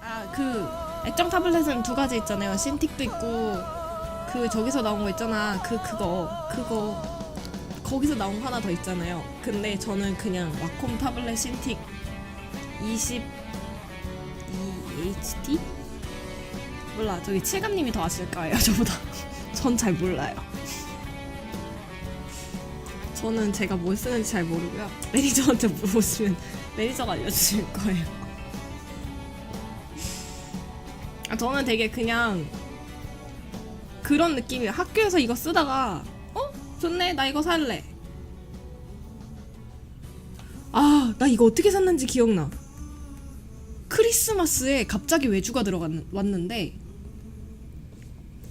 아 그 액정 타블렛은 두 가지 있잖아요. 신틱도 있고 그 저기서 나온 거 있잖아. 그 그거 그거 거기서 나온 거 하나 더 있잖아요. 근데 저는 그냥 와콤 타블렛 신틱 20 2HD 몰라 저기 칠감님이 더 아실 거예요 저보다 전 잘 몰라요 저는 제가 뭘 쓰는지 잘 모르고요 매니저한테 물어보시면 매니저가 알려주실 거예요 아, 저는 되게 그냥 그런 느낌이에요 학교에서 이거 쓰다가 어? 좋네 나 이거 살래 아 나 이거 어떻게 샀는지 기억나 크리스마스에 갑자기 외주가 들어왔는데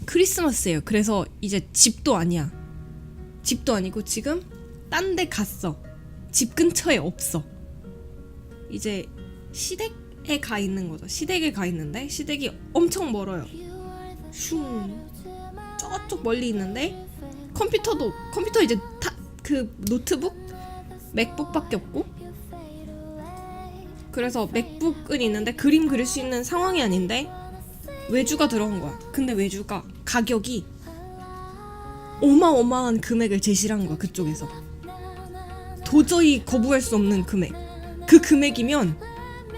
크리스마스예요. 그래서 이제 집도 아니야. 집도 아니고 지금 딴 데 갔어. 집 근처에 없어. 이제 시댁에 가 있는 거죠. 시댁에 가 있는데 시댁이 엄청 멀어요. 슝 저쪽 멀리 있는데 컴퓨터도 컴퓨터 이제 타, 그 노트북 맥북밖에 없고 그래서 맥북은 있는데 그림 그릴 수 있는 상황이 아닌데 외주가 들어온 거야. 근데 외주가 가격이 어마어마한 금액을 제시한 거야 그쪽에서. 도저히 거부할 수 없는 금액. 그 금액이면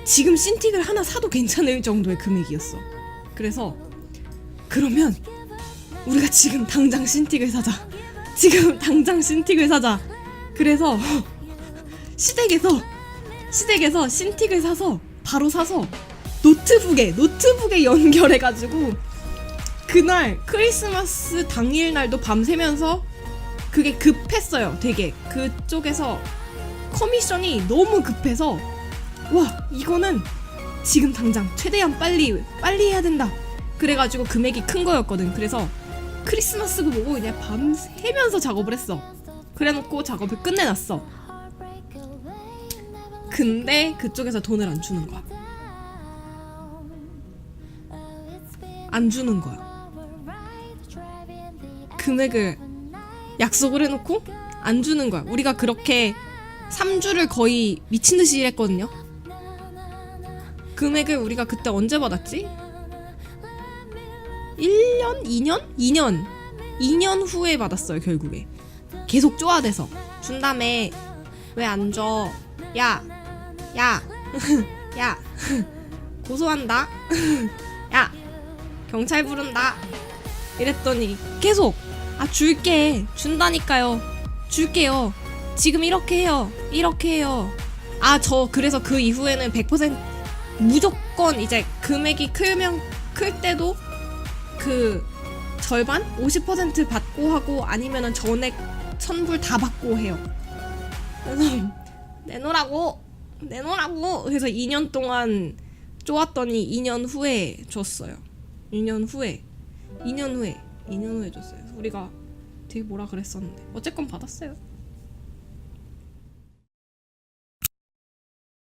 지금 신틱을 하나 사도 괜찮을 정도의 금액이었어. 그래서 그러면 우리가 지금 당장 신틱을 사자. 지금 당장 신틱을 사자. 그래서 시댁에서 시댁에서 신틱을 사서 바로 사서 노트북에 노트북에 연결해가지고 그날 크리스마스 당일 날도 밤새면서 그게 급했어요. 되게 그쪽에서 커미션이 너무 급해서 와 이거는 지금 당장 최대한 빨리 빨리 해야 된다. 그래가지고 금액이 큰 거였거든. 그래서 크리스마스고 뭐고 그냥 밤새면서 작업을 했어. 그래놓고 작업을 끝내놨어. 근데 그쪽에서 돈을 안 주는 거야. 안 주는 거야. 금액을 약속을 해놓고 안 주는 거야. 우리가 그렇게 3주를 거의 미친 듯이 일했거든요. 금액을 우리가 그때 언제 받았지? 1년? 2년? 2년. 2년 후에 받았어요, 결국에. 계속 쪼아대서. 준 다음에 왜 안 줘? 야, 야, 야, 고소한다. 야, 경찰 부른다. 이랬더니 계속 아 줄게 준다니까요. 줄게요. 지금 이렇게 해요. 이렇게 해요. 아 저 그래서 그 이후에는 100% 무조건 이제 금액이 크면 클 때도 그 절반 50% 받고 하고 아니면은 전액 천불 다 받고 해요. 내놓으라고 내놓으라고 그래서 2년 동안 쪼았더니 2년 후에 줬어요. 2년 후에 2년 후에 2년 후에 줬어요. 우리가 되게 뭐라 그랬었는데 어쨌건 받았어요.